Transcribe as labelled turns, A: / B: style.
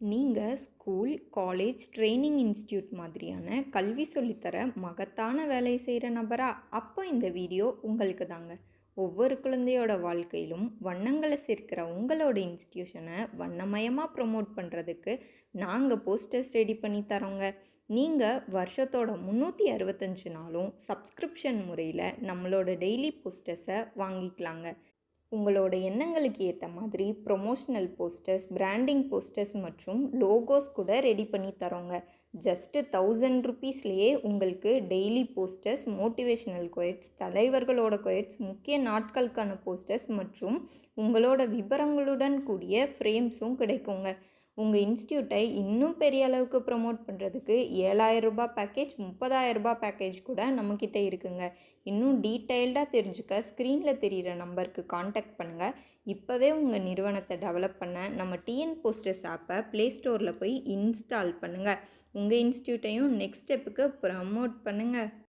A: நீங்கள் school college training institute மாதிரியான கல்வி சொல்லித்தர மகத்தான வேலை செய்கிற நபரா? அப்போ இந்த வீடியோ உங்களுக்கு தாங்க ஒவ்வொரு குழந்தையோட வாழ்க்கையிலும் வண்ணங்களை சேர்க்கிற உங்களோட இன்ஸ்டியூஷனை வண்ணமயமாக ப்ரொமோட் பண்ணுறதுக்கு நாங்கள் போஸ்டர்ஸ் ரெடி பண்ணி தரோங்க. நீங்கள் வருஷத்தோட முந்நூற்றி அறுபத்தஞ்சு நாளும் சப்ஸ்கிரிப்ஷன் முறையில் நம்மளோட டெய்லி போஸ்டர்ஸை வாங்கிக்கலாங்க. உங்களோட எண்ணங்களுக்கு ஏற்ற மாதிரி ப்ரொமோஷனல் போஸ்டர்ஸ் பிராண்டிங் போஸ்டர்ஸ் மற்றும் லோகோஸ் கூட ரெடி பண்ணி தரோங்க. ஜஸ்ட்டு தௌசண்ட் ருபீஸ்லேயே உங்களுக்கு டெய்லி போஸ்டர்ஸ் மோட்டிவேஷனல் கொயட்ஸ் தலைவர்களோட கொயட்ஸ் முக்கிய நாட்களுக்கான போஸ்டர்ஸ் மற்றும் உங்களோட விவரங்களுடன் கூடிய ஃப்ரேம்ஸும் கிடைக்குங்க. உங்கள் இன்ஸ்டியூட்டை இன்னும் பெரிய அளவுக்கு ப்ரமோட் பண்ணுறதுக்கு ஏழாயிரம் ரூபாய் பேக்கேஜ் முப்பதாயிரம் ரூபாய் பேக்கேஜ் கூட நம்மக்கிட்ட இருக்குங்க. இன்னும் டீட்டெயில்டாக தெரிஞ்சுக்க ஸ்க்ரீனில் தெரிகிற நம்பருக்கு காண்டாக்ட் பண்ணுங்கள் இப்போவே உங்கள் நிறுவனத்தை டெவலப் பண்ண நம்ம டிஎன் போஸ்டர்ஸ் ஆப்பை ப்ளே ஸ்டோரில் போய் இன்ஸ்டால் பண்ணுங்கள் உங்கள் இன்ஸ்டியூட்டையும் நெக்ஸ்ட் ஸ்டெப்புக்கு ப்ரமோட் பண்ணுங்கள்